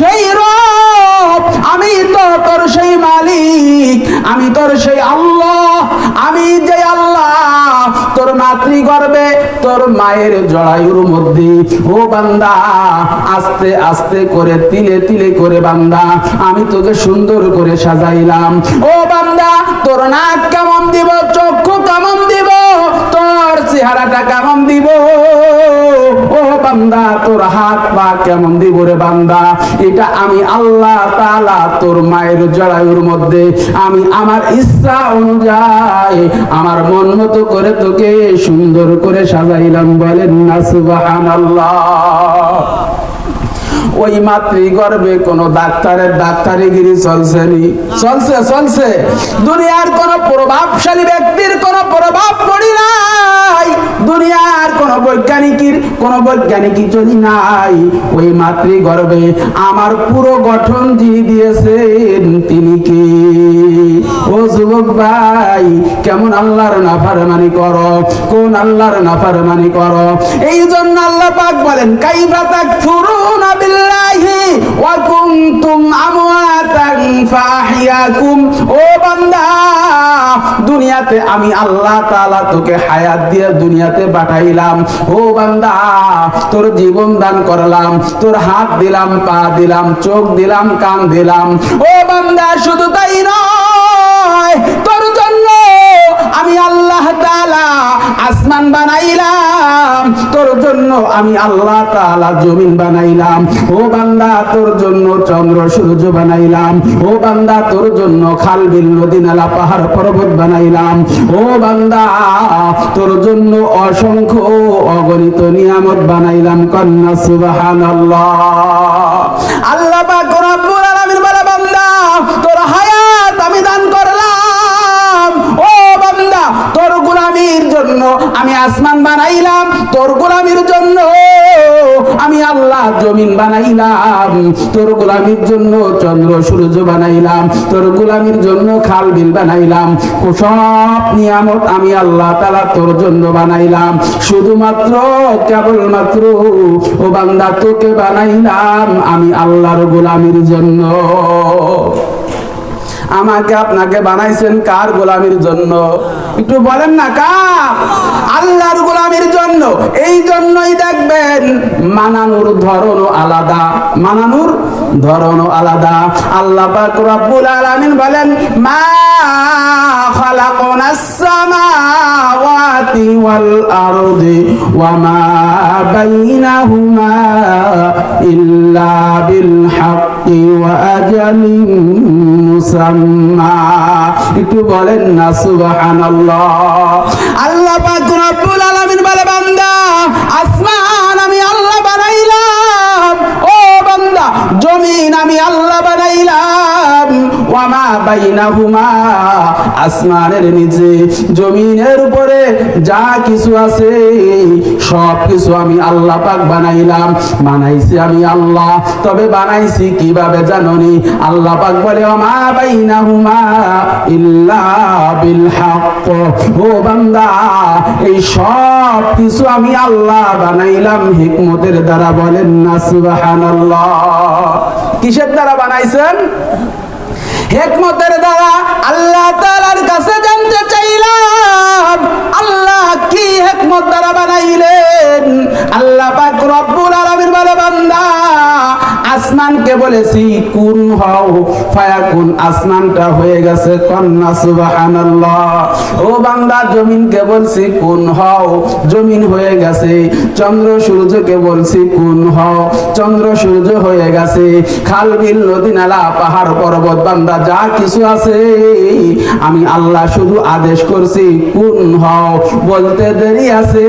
সেই রব, আমি তো তোর সেই মালিক, আমি তোর সেই আল্লাহ, আমি যে আল্লাহ, তোর মাতৃ গর্বে, তোর মায়ের জড়ায়ুর মধ্যে। ও বান্দা, আস্তে আস্তে করে, তিলে তিলে করে বান্দা, আমি তোকে সুন্দর করে সাজাইলাম। ও বান্দা, তোর নাক কেমন দিব, চক্ষু কেমন দিব, তোর চেহারাটা কেমন দিব? বান্দা, তোর হাত পা কেমন দিব রে বান্দা? এটা আমি আল্লাহ তাআলা তোর মায়ের জড়ায়ুর মধ্যে, আমি আমার ইচ্ছা অনুযায়ী, আমার মন মতো করে তোকে সুন্দর করে সাজাইলাম বলেন না, সুবহানাল্লাহ। ওই মাতৃ গর্বে কোন ডাক্তারের ডাক্তারিগিরি চলছে নি? চলছে চলছে। দুনিয়ার কোন প্রভাবশালী ব্যক্তির কোন প্রভাব পড়ি নাই। দুনিয়ার কোন বৈজ্ঞানিকের, কোন বৈজ্ঞানিকই চলি নাই, ওই মাতৃ গর্বে আমার পুরো গঠন যিনি দিয়েছেন তিনি কি? ও যুবক ভাই, কেমন আল্লাহর নাফারমানি করো? কোন আল্লাহর নাফারমানি করো? এই জন্য আল্লাহ পাক বলেন, কাইফা তাকফুরুনা বিল্লাহি ওয়া কুনতুম আমওয়াতান ফাহিয়াকুম। ও দুনিয়াতে আমি আল্লাহ তাআলা তোকে হায়াত দিয়ে দুনিয়াতে পাঠাইলাম। ও বান্দা, তোর জীবন দান করলাম, তোর হাত দিলাম, পা দিলাম, চোখ দিলাম, কান দিলাম। ও বান্দা, শুধু তাই নয়, তোর জন্য আমি আল্লাহ তাআলা আসমান বানাইলাম, তোর জন্য আমি আল্লাহ তাআলা জমিন বানাইলাম। ও বান্দা, তোর জন্য চন্দ্র সূর্য বানাইলাম। ও বান্দা, তোর জন্য খাল, বিল, নদী, নালা, পাহাড়, পর্বত বানাইলাম। ও বান্দা, তোর জন্য অসংখ্য অগণিত নিয়ামত বানাইলাম। কন্যা সুবহানাল্লাহ। আল্লাহ পাক জন্য আমি আসমান বানাইলাম, তোর গোলামির জন্য আমি আল্লাহ জমিন বানাইলাম, তোর গোলামির জন্য চন্দ্র, সূর্য বানাইলাম, তোর গোলামির জন্য খাল, বিল বানাইলাম সব নিয়ামত আমি আল্লাহ তাআলা তোর জন্য বানাইলাম। শুধুমাত্র, কেবলমাত্র, ও বান্দা তোকে বানাইলাম আমি আল্লাহর গোলামির জন্য। আমাকে আপনাকে বানাইছেন কার গোলামির জন্য? একটু বলেন না, কার? আল্লাহর গোলামির জন্য। এই জন্যই দেখবেন মানানুর ধরনও আলাদা, মানানুর ধরনও আলাদা। আল্লাহ পাক রব্বুল আলামিন বলেন, মা খালাকনাস সামাওয়াতি ওয়াল আরদি ওয়া মা বাইনাহুমা ইল্লা বিল হাক্কি ওয়া আজালিন মুসাম্মা একটু বলেন না, সুবহানাল্লাহ। আল্লাহ পাক রব্বুল আলামিন বলে, বান্দা, আসমান আমি আল্লাহ বানাইলাম। ও বান্দা, জমিন আমি আল্লাহ বানাইলাম। আসমানের নিচে, জমিনের উপরে যা কিছু আছে সব কিছু আমি আল্লাহ পাক বানাইলাম। বানাইছি আমি আল্লাহ, তবে বানাইছি কীভাবে জাননি? আল্লাহ পাক বলে ইল্লা ও বান্দা, এই সব কিছু আমি আল্লাহ বানাইলাম, হিকমতের দ্বারা বলেন না, সুবহানাল্লাহ। কিসের দ্বারা বানাইছেন? হেকমতের দ্বারা আল্লাহ তালার কাছে জানতে চাইলাম, আল্লাহ কি হেকমত দ্বারা বানাইলেন? আল্লাহ পাক রব্বুল আলামিন বলে, বান্দা আসমানকে বলেছি কুন হও ফায়াকুন আসমানটা হয়ে গেছে কন্যা, সুবহানাল্লাহ। ও বান্দা, জমিনকে বলছি কুন হও জমিন হয়ে গেছে। চন্দ্র সূর্যকে বলছি কুন হও চন্দ্র সূর্য হয়ে গেছে। খাল, বিল, নদী, নালা, পাহাড়, পর্বত, বান্দা, যা কিছু আছে। আমি আল্লাহ শুধু আদেশ করছি কুন হও বলতে দেরি আছে।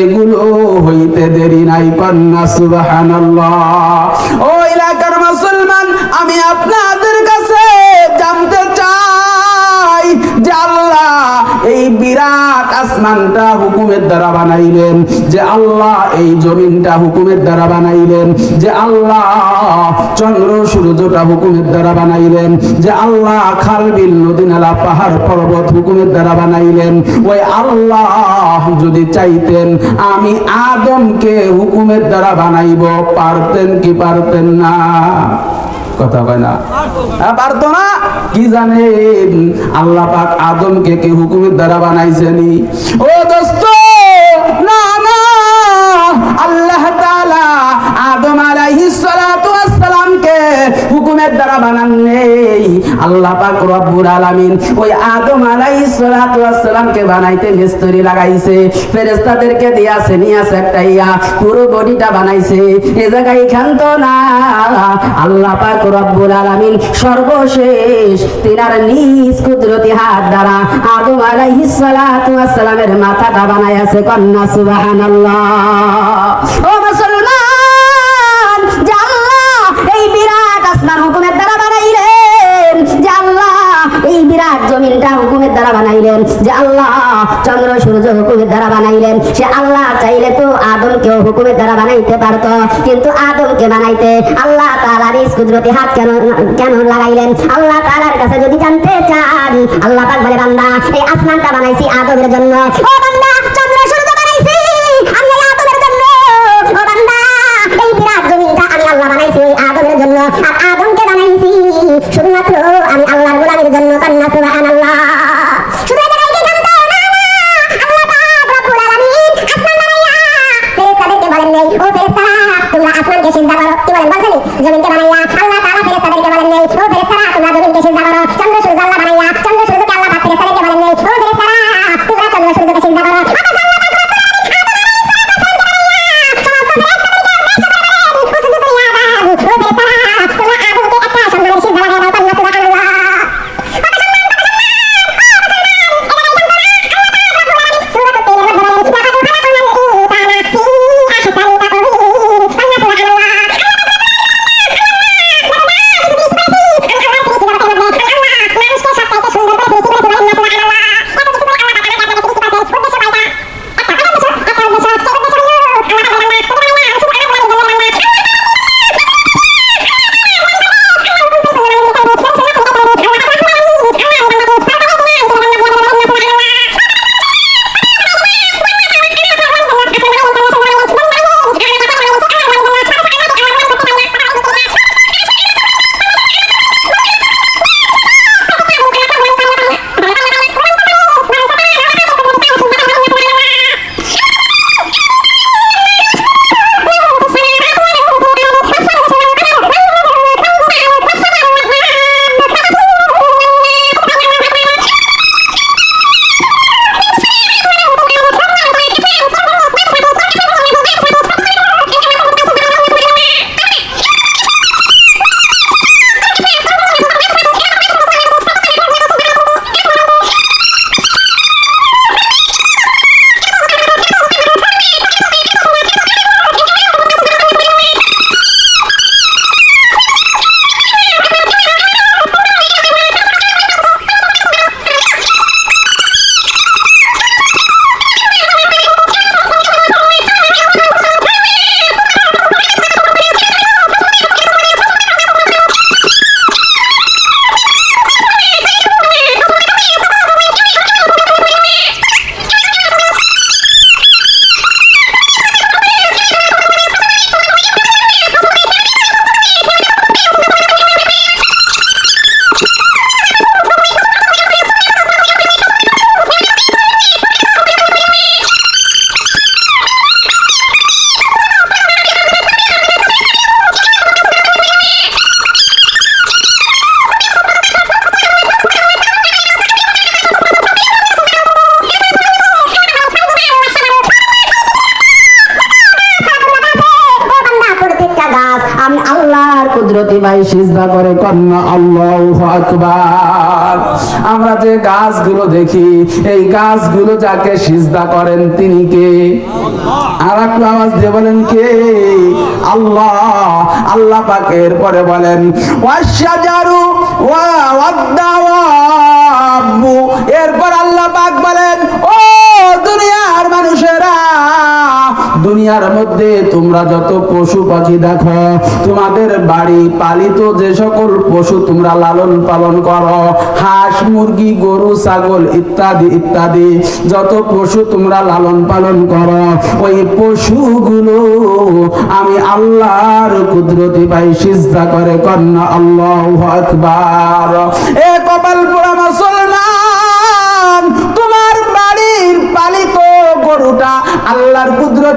এগুলো হইতে দেরি নাই কন্যা, সুবহানাল্লাহ। ও এলাকার মুসলমান আমি আপনাদের কাছে জানতে যে আল্লাহ এই বিরাট আসমানটা হুকুমের দ্বারা বানাইলেন। যে আল্লাহ এই জমিনটা হুকুমের দ্বারা বানাইলেন। যে আল্লাহ চন্দ্র সূর্যটা হুকুমের দ্বারা বানাইলেন। যে আল্লাহ পাহাড় পর্বত হুকুমের দ্বারা বানাইলেন। ওই আল্লাহ যদি চাইতেন আমি আদমকে হুকুমের দ্বারা বানাইব। পারতেন কি পারতেন না? কথা কয় না? হ্যাঁ, পারতো না? কি জানেন? আল্লাহ পাক আদমকে কে হুকুমের দ্বারা বানাইছেনি? ও দোস্ত হুকুমের দ্বারা বানান নেই। আল্লাহ পাক রব্বুল আলামিন ওই আদম আলাইহিস সালাতু ওয়াস সালামকে বানাইতে মিস্ত্রি লাগাইছে। ফেরেশতাদেরকে দিয়াছে, নিয়াছে একটা ইয়া, পুরো বডিটা বানাইছে। এ জায়গায় ক্ষান্ত না। আল্লাহ পাক রব্বুল আলামিন সর্বশেষ তিনার নিজ কুদরতি হাত দ্বারা আদম আলাইহিস সালাতু ওয়াস সালামের মাথাটা বানাইছে কন্না সুবহানাল্লাহ। জমিনটা হুকুমের দ্বারা বানাইলেন যে আল্লাহ চন্দ্র সূর্য হুকুমের দ্বারা বানাইলেন। সে আল্লাহ চাইলে তো আদমকেও হুকুমের দ্বারা বানাইতে পারতো। কিন্তু আদমকে বানাইতে আল্লাহ নিজ কুদরতি হাত কেন কেন লাগাইলেন? আল্লাহ তাআলার কাছে যদি জানতে চান, আল্লাহ পাক বলে, বান্দা, এই আসমানটা বানাইছি আদমের জন্য। ও বান্দা, চন্দ্র সূর্য বানাইছি, আমি এই আদমের জন্য। ও বান্দা, এই বিরাট জমিনটা আমি আল্লাহ বানাইছি আদমের জন্য। আর আদমকে বানাইছি, শুধুমাত্র আমি আল্লাহর ভাই সিজদা করে কন্যা আল্লাহু আকবার। আমরা যে গাছগুলো দেখি, এই গাছগুলো যাকে সিজদা করেন তিনি কে? আর একটু আওয়াজ দিয়ে বলেন কে? আল্লাহ। আল্লাহ পাকের পরে বলেন ওয়াশাজারু ওয়া ওয়াদ্দাওয়াবু এরপর আল্লাহ পাক বলেন, ও দুনিয়ার মানুষেরা দুনিয়ার মধ্যে তোমরা যত পশু পাখি দেখো, তোমাদের বাড়ি পালিত যে সকল পশু তোমরা লালন পালন করো, হাঁস, মুরগি, গরু, ছাগল ইত্যাদি ইত্যাদি, যত পশু তোমরা লালন পালন করো, ওই পশুগুলো আমি আল্লাহর কুদরতি পাই, সিজদা করে কন্যা আল্লাহ আকবার। এ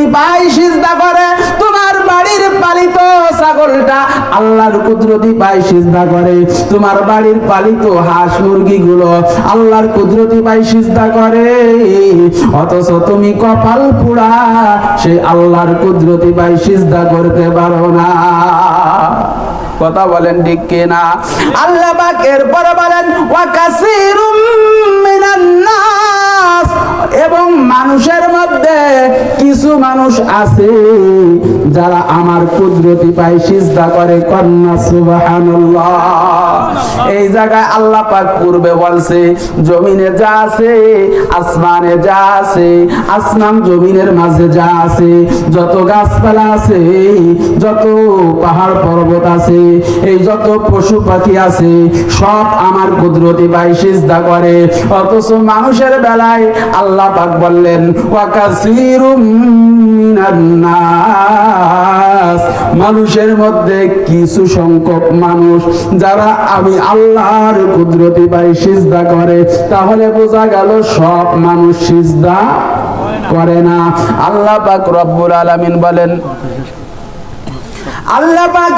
কুদরতি পাই সিজদা করে, তোমার বাড়ির পালিত ছাগলটা আল্লাহর কুদরতি ভাই সিজদা করে। তোমার বাড়ির পালিত হাঁস মুরগি গুলো আল্লাহর কুদরতি পাই সিজদা করে। অথচ তুমি কপাল পুরা সেই আল্লাহর কুদরতি পাই সিজদা করতে পারো না। কথা বলেন, ঠিক কিনা? আল্লাহ পাক এরপরে বলেন, ওয়া কাসীরুম মিনান নাস। এবং মানুষের মধ্যে কিছু মানুষ আছে যারা আমার কুদরতি পাই সিজদা করে, কন্যা সুবহানাল্লাহ। এই জায়গায় আল্লাহ পাক পূর্বে বলছে, জমিনে যা আছে, আসমানে যা আছে, আসমান জমিনের মাঝে যা আছে, যত গাছপালা আছে, যত পাহাড় পর্বত আছে এই যত পশু পাখি আছে, সব আমার কুদরতি পাই সিজদা করে। অথচ মানুষের বেলায় আল্লাহ পাক বললেন মানুষের মধ্যে কিছু সংখ্যক মানুষ, যারা আমি আল্লাহর কুদরতি পাই সিজদা করে, তাহলে বোঝা গেল সব মানুষ সিজদা করে না। আল্লাহ পাক রব্বুল আলামিন বলেন আল্লাহ পাক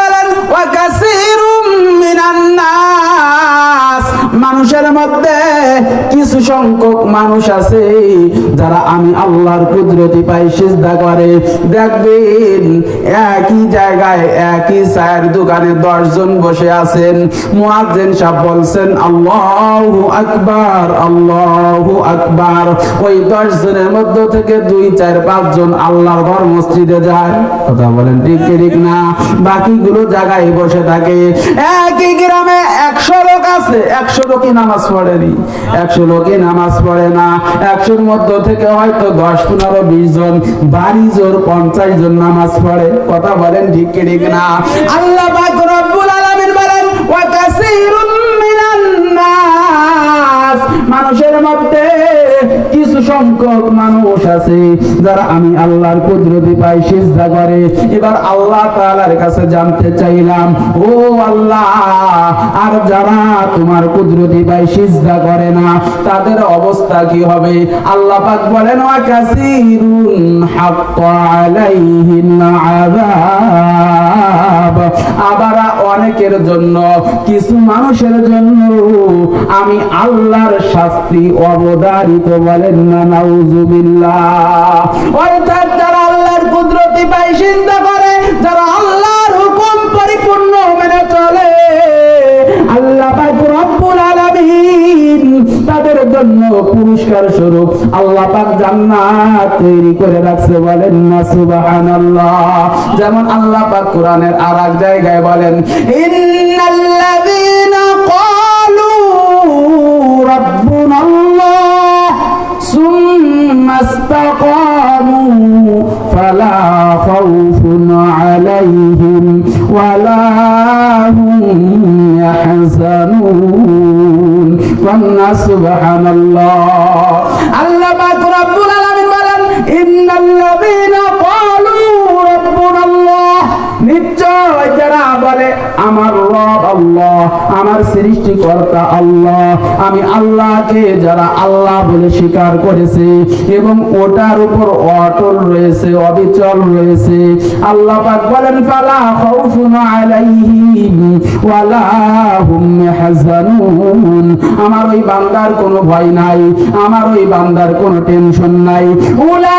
বলেন মানুষের মধ্যে কিছু সংখ্যক মানুষ আছে যারা আমি আল্লাহর কুদরতি পাই সিজদা করে। দেখবেন একই জায়গায় একই চায়ের দোকানে দশজন বসে আছেন। মুয়াজ্জিন সাহেব বলছেন, আল্লাহু আকবার আল্লাহু আকবার। ওই দশ জনের মধ্য থেকে দুই, চার পাঁচ জন আল্লাহর ঘর মসজিদে যায়। কথা বলেন ঠিক ঠিক না? বাকিগুলো জায়গায় বসে থাকে। একই গ্রামে একশো লোক আছে, একশো লোকই নামাজ পড়েনি। একশো লোকই নামাজ পড়ে না। একশোর মধ্যে থেকে হয়তো দশ, পনেরো, বিশ জন বাড়ি জোর পঞ্চাশ জন নামাজ পড়ে। কথা বলেন ঠিক ঠিক না? আল্লাহ রব্বুল আলামিন বলেন মানুষের মধ্যে কিছু সংখ্যক মানুষ আছে যারা আমি আল্লাহর কুদরতি পাই সিজদা করে। এবার আল্লাহ তাআলার কাছে জানতে চাইলাম, ও আল্লাহ, আর যারা তোমার কুদরতি পাই সিজদা করে না, তাদের অবস্থা কি হবে? আল্লাহ পাক বলেন, ওয়া কাসীরুন হাক্কা আযাব। আবার অনেকের জন্য, কিছু মানুষের জন্য আমি আল্লাহর শাস্তি অবদারিত বলেন, না অর্থাৎ যারা আল্লাহর কুদরতি করে, যারা আল্লাহর হুকুম পরিপূর্ণ মেনে চলে, আল্লাহ পাক রব্বুল আলামিন তাদের জন্য পুরস্কার স্বরূপ আল্লাহ পাক জান্নাত তৈরি করে রাখছে বলেন, না, সুবহানাল্লাহ। যেমন আল্লাহ পাক কোরআনের আরেক জায়গায় বলেন সুম্মা ইসতাকামু ফালা খাউফুন আলাইহিম ওয়ালা হুম ইয়াহজানুন কন্যা সুবহানাল্লাহ আল্লাহ পাক রব্বুল আলামিন বলেন বলে, আমার রব আল্লাহ, আমার সৃষ্টিকর্তা আল্লাহ। আমি আল্লাহকে যারা আল্লাহ বলে স্বীকার করেছে এবং ওটার উপর অটল রয়েছে, অবিচল রয়েছে, আল্লাহ পাক বলেন, ফালা খাউফুন আলাইহিম ওয়ালা হুম ইয়াহজানুন আমার ওই বান্দার কোনো ভয় নাই, আমার ওই বান্দার কোনো টেনশন নাই। উলা